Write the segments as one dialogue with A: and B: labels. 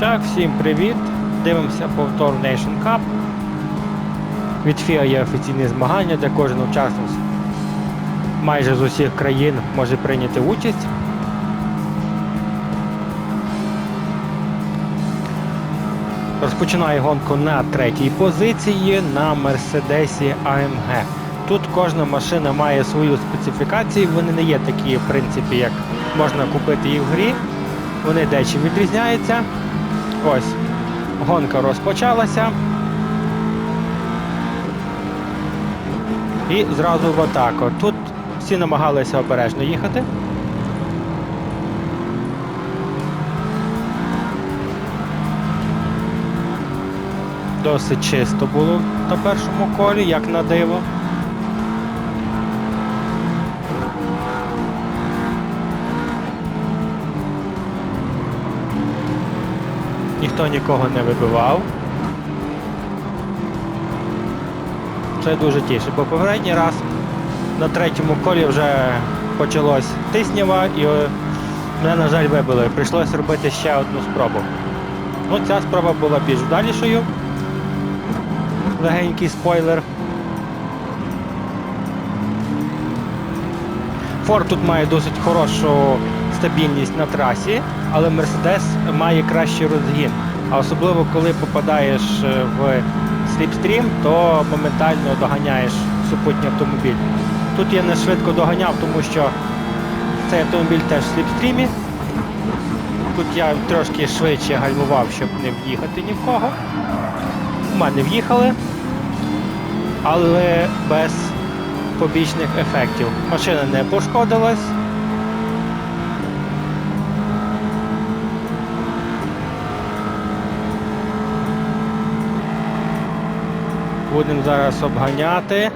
A: Так, всім привіт. Дивимося повтор Nation Cup. Від FIA є офіційні змагання, де кожен учасник майже з усіх країн може прийняти участь. Розпочинає гонку на третій позиції на Мерседесі AMG. Тут кожна машина має свою специфікацію, вони не є такі, в принципі, як можна купити їх в грі. Вони дещо відрізняються. Ось, гонка розпочалася. І зразу в атаку. Тут всі намагалися обережно їхати. Досить чисто було на першому колі, як на диво. Ніхто нікого не вибивав. Це дуже тіше, бо попередній раз на третьому колі вже почалось тиснява і е, мене, на жаль, вибили. Прийшлося робити ще одну спробу. Ну, ця спроба була більш вдалішою. Легенький спойлер. Форд тут має досить хорошу стабільність на трасі, але Мерседес має кращий розгін. А особливо коли попадаєш е, в сліпстрім, то моментально доганяєш супутній автомобіль. Тут я не швидко доганяв, тому що цей автомобіль теж в сліпстрімі. Тут я трошки швидше гальмував, щоб не в'їхати ні в кого. У мене в'їхали, але без побічних ефектів. Машина не пошкодилась. Будемо зараз обганяти.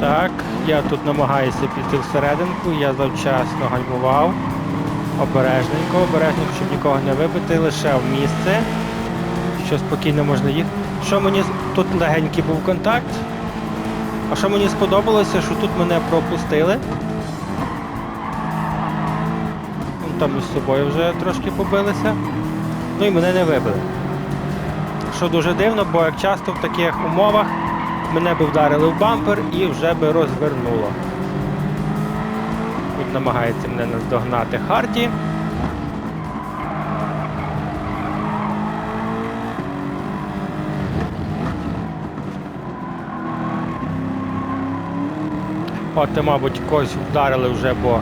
A: Так, я тут намагаюся піти всерединку, я завчасно гальмував. Обережненько, обережненько, щоб нікого не вибити, лише в місце, що спокійно можна їхати. Що мені тут легенький був контакт. А що мені сподобалося, що тут мене пропустили. Там із собою вже трошки побилися. Ну і мене не вибили. Що дуже дивно, бо як часто в таких умовах мене би вдарили в бампер і вже би розвернуло. Тут намагається мене наздогнати Харті. От, мабуть, когось вдарили вже, бо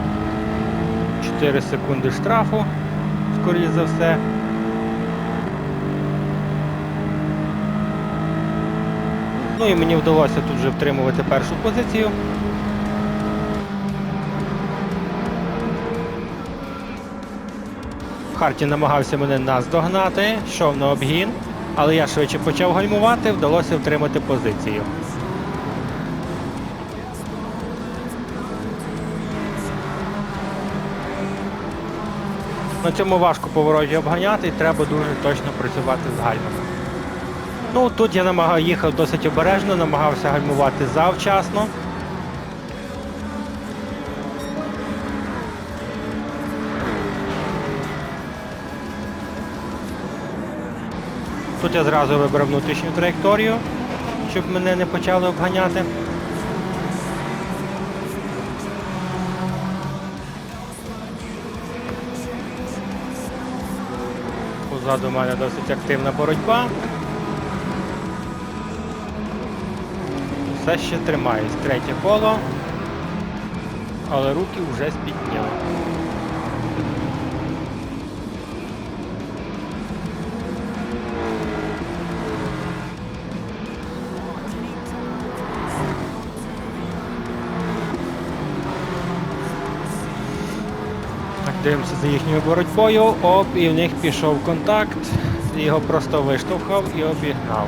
A: 4 секунди штрафу, скоріше за все. Ну і мені вдалося тут вже втримувати першу позицію. Харті намагався мене наздогнати, йшов на обгін, але я швидше почав гальмувати, вдалося втримати позицію. На цьому важко повороті обганяти і треба дуже точно працювати з гальмами. Ну, тут я намагав, їхав досить обережно, намагався гальмувати завчасно. Тут я зразу вибрав внутрішню траєкторію, щоб мене не почали обганяти. Позаду мене досить активна боротьба. Все ще тримаюсь. Третє коло. Але руки вже спітніли. Дивимося за їхньою боротьбою. Оп, і в них пішов контакт. Його просто виштовхав і обігнав.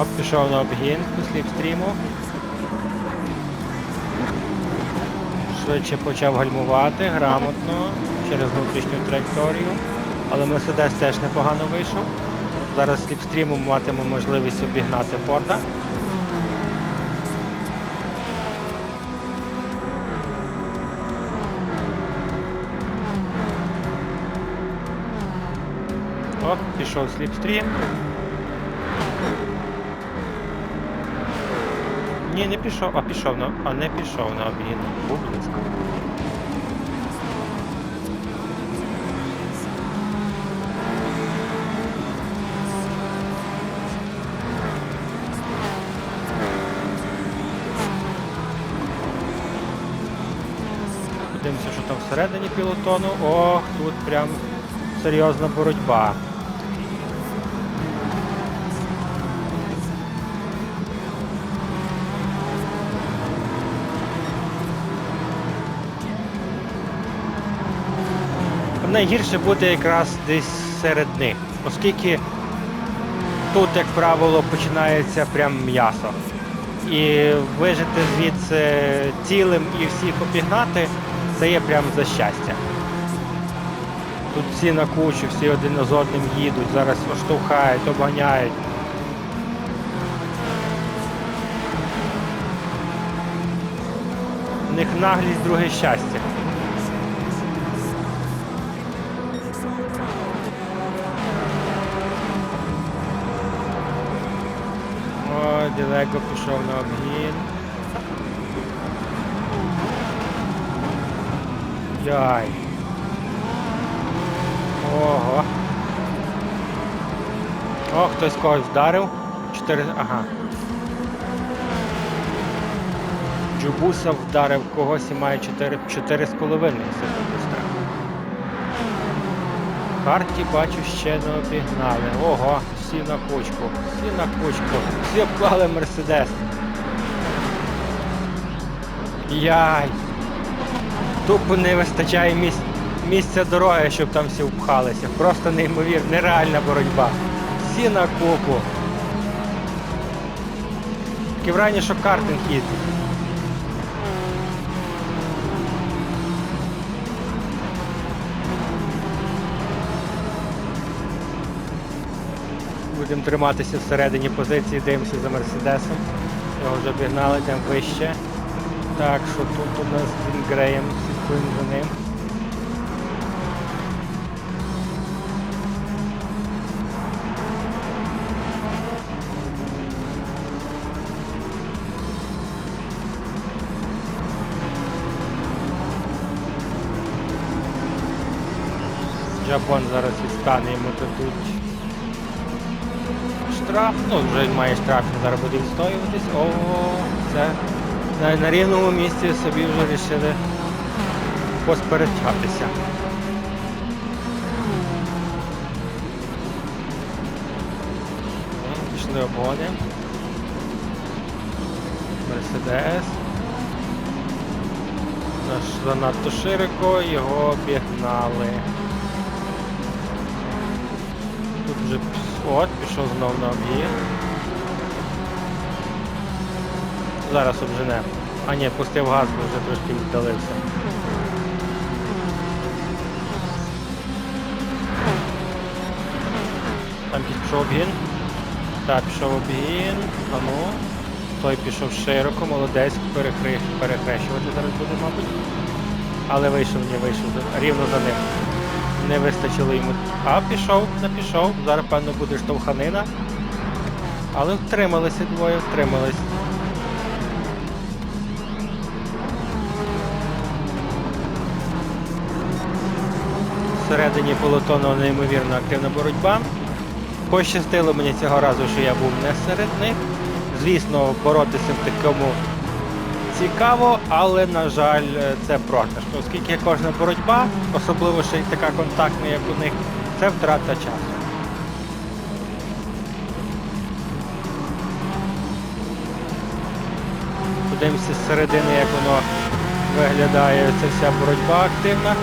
A: Оп, пішов на обгін по сліпстріму. Швидше почав гальмувати грамотно через внутрішню траєкторію. Але Мерседес теж непогано вийшов. Зараз сліпстрімом матиме можливість обігнати Форда. Оп, пішов сліпстрім. Ні, не пішов, а пішов на. А не пішов на обгін. Був близько. Подивимося, що там всередині пілотону. Ох, тут прям серйозна боротьба. Найгірше буде якраз десь серед них, оскільки тут, як правило, починається прям м'ясо. І вижити звідси цілим і всіх обігнати це є прям за щастя. Тут всі на кучу, всі один з одним їдуть, зараз оштовхають, обганяють. У них наглість друге щастя. О, Ділего пішов на обгін. Яй. Ого. О, хтось когось вдарив. Чотири. Ага. Джубуса вдарив когось і має 4, 4 з секунди штрафу. Бачу ще не обігнали. Ого, всі на кучку, всі на кучку, всі обклали Мерседес. Яй. Тупо не вистачає місць, місця дороги, щоб там всі впхалися. Просто неймовірно, нереальна боротьба. Всі на купу. Враження, що картинг їздить. Будемо триматися всередині позиції, дивимося за Мерседесом. Його вже обігнали, там вище. Так, що тут у нас він Греєм, слідкуємо за ним. Джапон зараз відстане, йому дадуть штраф. Ну, вже має штраф, зараз буде відстоюватись. О, це на, на рівному місці собі вже вирішили посперечатися. Пішли обгони. Мерседес. Наш занадто широко, його обігнали. Вже от, пішов знов на об'їзд. Зараз обжене. А ні, пустив газ, бо вже трошки віддалився. Там пішов обгін. Так, пішов обгін. А ну. Той пішов широко, молодець, перехрещувати зараз буде, мабуть. Але вийшов, не вийшов, рівно за ним. Не вистачило йому. А, пішов, не пішов. Зараз, певно, буде штовханина. Але втрималися двоє, втримались. Всередині полотону неймовірно активна боротьба. Пощастило мені цього разу, що я був не серед них. Звісно, боротися в такому цікаво, але, на жаль, це програш. Оскільки кожна боротьба, особливо ще й така контактна, як у них, це втрата часу. Подивимося з середини, як воно виглядає ця вся боротьба активна.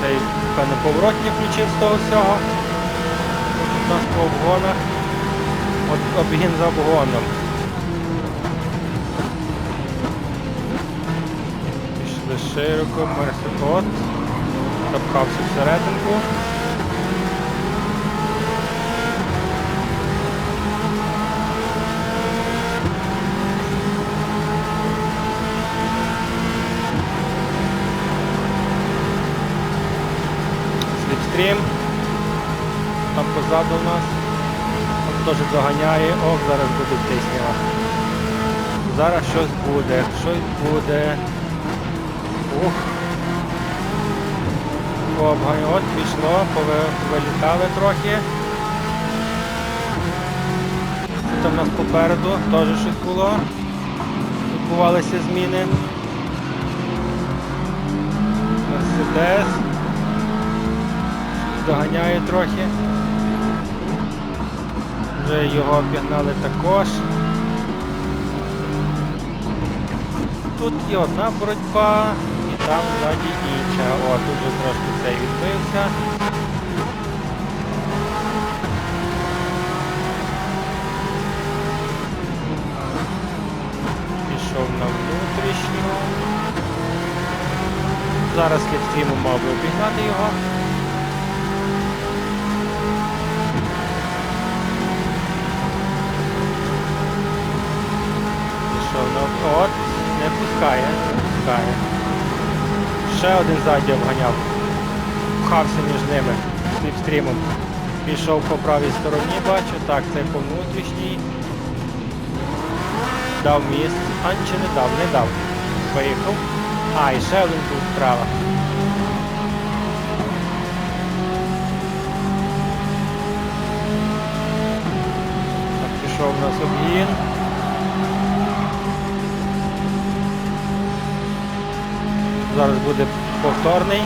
A: Цей, певно, поворотник включив з того всього. У нас по обгонах. От обгін за обгоном. Пішли широко, Мерсикот. Запхався всерединку. Сліпстрім. Там позаду нас. Теж доганяє. Ох, зараз буде тиснява. Зараз щось буде, щось буде. Ух. Обгань, от пішло, повилітали трохи. Там у нас попереду теж щось було. Відбувалися зміни. Мерседес. Доганяє трохи. Вже його обігнали також. Тут є одна боротьба, і там ззаді інша. О, тут вже трошки цей відбився. Пішов на внутрішню. Зараз слідстріму мав би обігнати його. Пішов на от, не пускає, не пускає. Ще один ззаді обганяв. Пхався між ними сліпстрімом. Пішов по правій стороні, бачу. Так, це по внутрішній. Дав міст. А чи не дав? Не дав. Виїхав. А, і ще один тут справа. Так, пішов у нас обгін. Зараз буде повторний.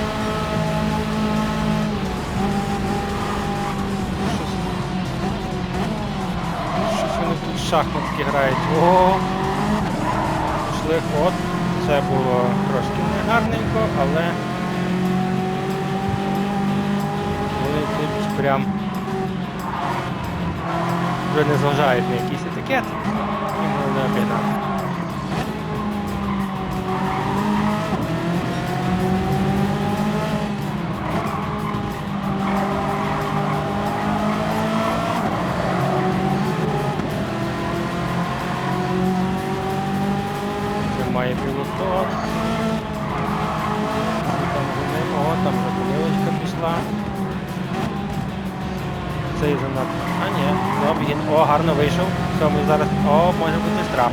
A: Щось, вони тут шахматки грають. О! Пішли ход. Це було трошки негарненько, але вони тут прям вже не зважають на якийсь етикет. І вони не обігнали. О, там помилочка пішла. Цей занадто. А ні, обгін. О, гарно вийшов. Все, ми зараз. О, може бути штраф.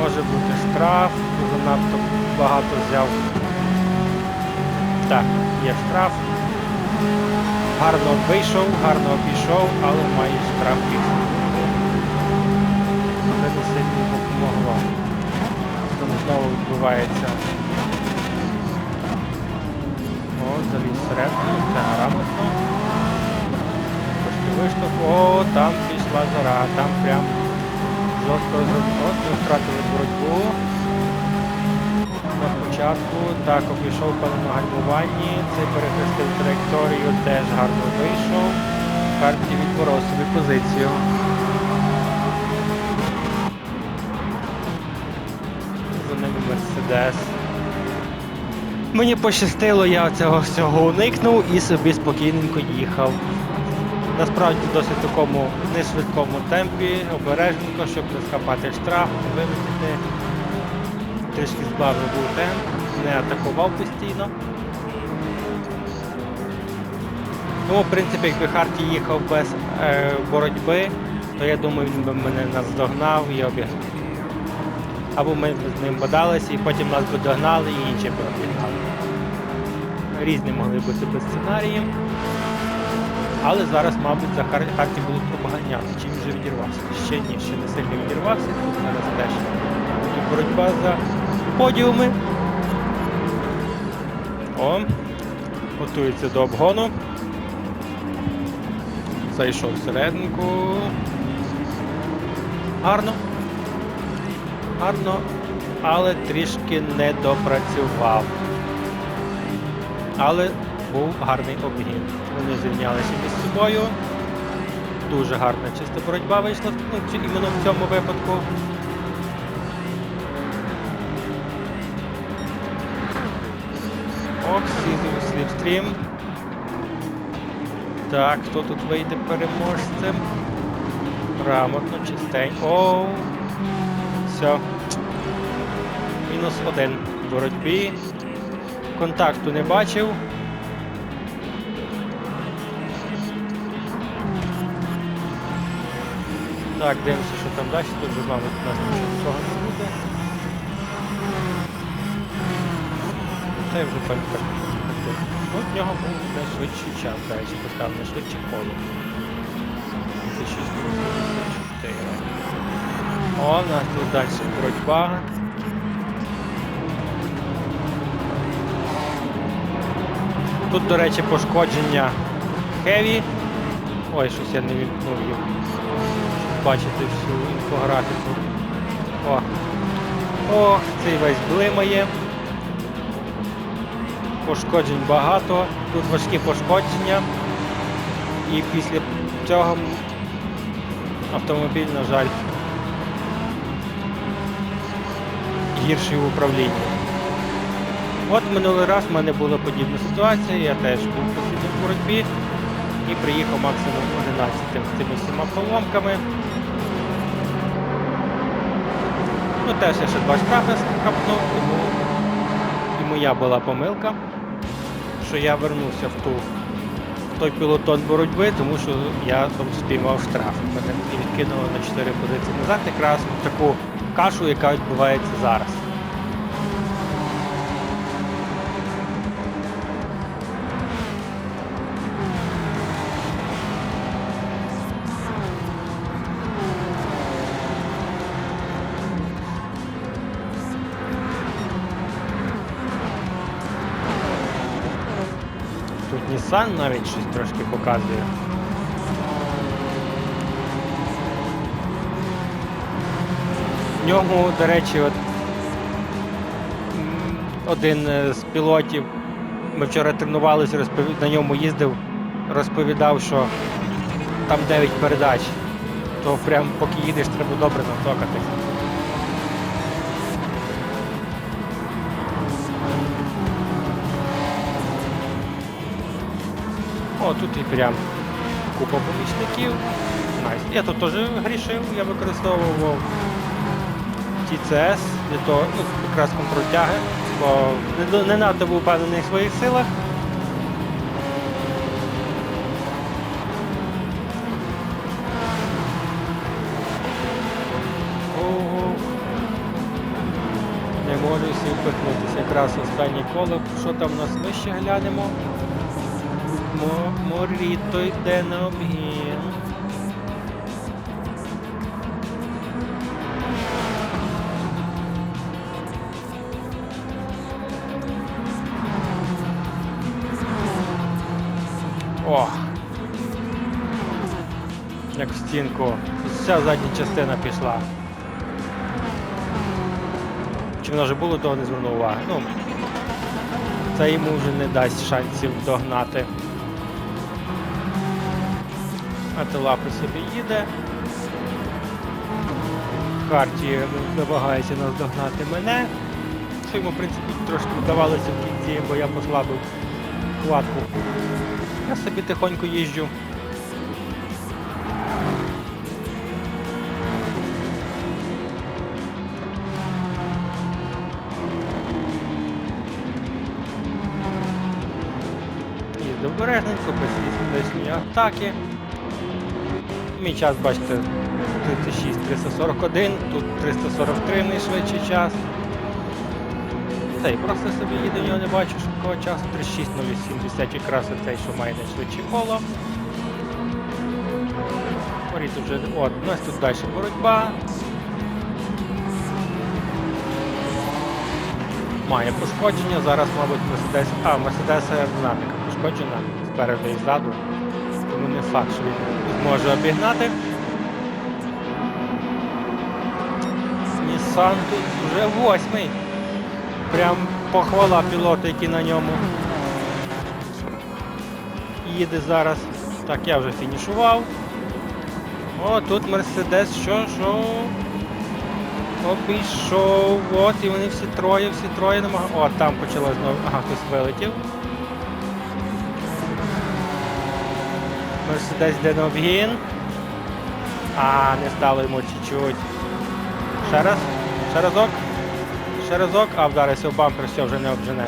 A: Може бути штраф. Занадто багато взяв. Так, є штраф. Гарно вийшов, гарно пішов, але має штраф пішов. Це не сильно допомогло. Знову відбувається. О, заліз всередину, це грамотно. Трошки виштовх. О, там пішла зара, там прям жорстко. Ми втратили боротьбу. На початку так обійшов пане на гальмуванні, цей перехрестив траєкторію, теж гарно вийшов. Карті відборов собі позицію. Ними Мерседес. Мені пощастило, я цього всього уникнув і собі спокійненько їхав. Насправді в досить такому нешвидкому темпі, обережненько, щоб не схапати штраф, не. Трішки збавив був темп, не атакував постійно. Ну, в принципі, якби Харті їхав без е, боротьби, то я думаю, він би мене наздогнав і обігнав. Або ми з ним бодалися і потім нас би догнали і інші б обігнали. Різні могли бути без сценарії. Але зараз, мабуть, за Хар- Харті будуть обганяти. Чим вже відірвався? Ще ні, ще не сильно відірвався. Тут зараз теж буде боротьба за подіуми. О, готується до обгону. Зайшов всерединку. Гарно. Гарно, але трішки не допрацював. Але був гарний обгін. Вони зрівнялися між собою. дуже гарна чиста боротьба вийшла ну, іменно в цьому випадку. Ок, слід- сліпстрім. Так, хто тут вийде переможцем? Грамотно, чистенько. Оу. Все. Мінус один в боротьбі. Контакту не бачив. Так, дивимося, що там далі. Тут вже, мабуть, у нас нічого не буде. Та й вже палька. Ну, в нього був найшвидший час, до речі, поставив найшвидше коло. 1684. О, у нас тут далі боротьба. Тут, до речі, пошкодження Хеві. Ой, щось я не вімкнув їх. Бачите всю інфографіку. О. Ох, цей весь блимає. Пошкоджень багато. Тут важкі пошкодження. І після цього автомобіль, на жаль, гірший в управлінні. От минулий раз в мене була подібна ситуація, я теж був постійно в боротьбі і приїхав максимум 11 з цими всіма поломками. Ну теж я ще два штрафи скапнув, тому і моя була помилка, що я вернувся в ту той пілотон боротьби, тому що я там спіймав штраф. Мене відкинуло на 4 позиції назад, якраз таку кашу, яка відбувається зараз. Nissan навіть щось трошки показує. В ньому, до речі, от один з пілотів, ми вчора тренувалися, розпові- на ньому їздив, розповідав, що там 9 передач. То прям поки їдеш, треба добре навтокатись. О, тут і прям купа помічників. Найс. Я тут теж грішив, я використовував TCS для того, ну, якраз контроль тяги, бо не, не надто був впевнений в своїх силах. Не можу всі впихнутися. Якраз останнє коло. Що там у нас ми ще глянемо? Мо, моріто йде на обгін. О! Як в стінку. Вся задня частина пішла. Чи воно вже було, того не звернув уваги. Ну, це йому вже не дасть шансів догнати. А Телапи собі їде. Харті намагається нас догнати мене. Що йому, в принципі, трошки вдавалося в кінці, бо я послабив хватку. Я собі тихонько їжджу. Їздив обережненько, без лишньої атаки. Мій час, бачите, 36 341, тут 343 найшвидший час. Цей просто собі їду, його не бачу швидкого часу. 36.080 якраз цей, що має найшвидше коло. Порід вже. От, у нас тут далі боротьба. Має пошкодження, зараз, мабуть, Мерседес. А, Мерседес аеродинаміка пошкоджена спереду і ззаду. Не факт, що він зможе обігнати. Nissan тут вже восьмий. Прям похвала пілота, який на ньому їде зараз. Так, я вже фінішував. О, тут Мерседес, що, що? Обійшов, от, і вони всі троє, всі троє намагаються. О, там почалось знову. Ага, хтось вилетів. Мерседес йде на. А, не стало йому чуть-чуть. Ще раз, ще разок. Ще разок, а вдарився в бампер, все, вже не обжене.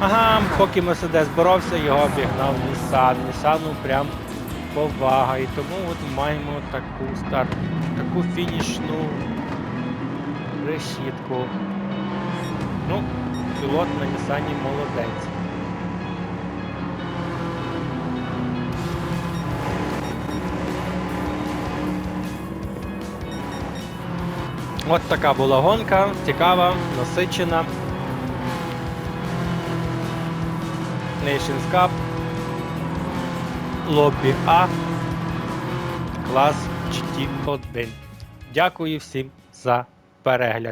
A: Ага, поки Мерседес боровся, його обігнав Нісан. Нісану прям повага. І тому от маємо таку старт, таку фінішну решітку. Ну, пілот на Нісані молодець. От така була гонка, цікава, насичена. Nations Cup. Лобі А. Клас GT1. Дякую всім за перегляд.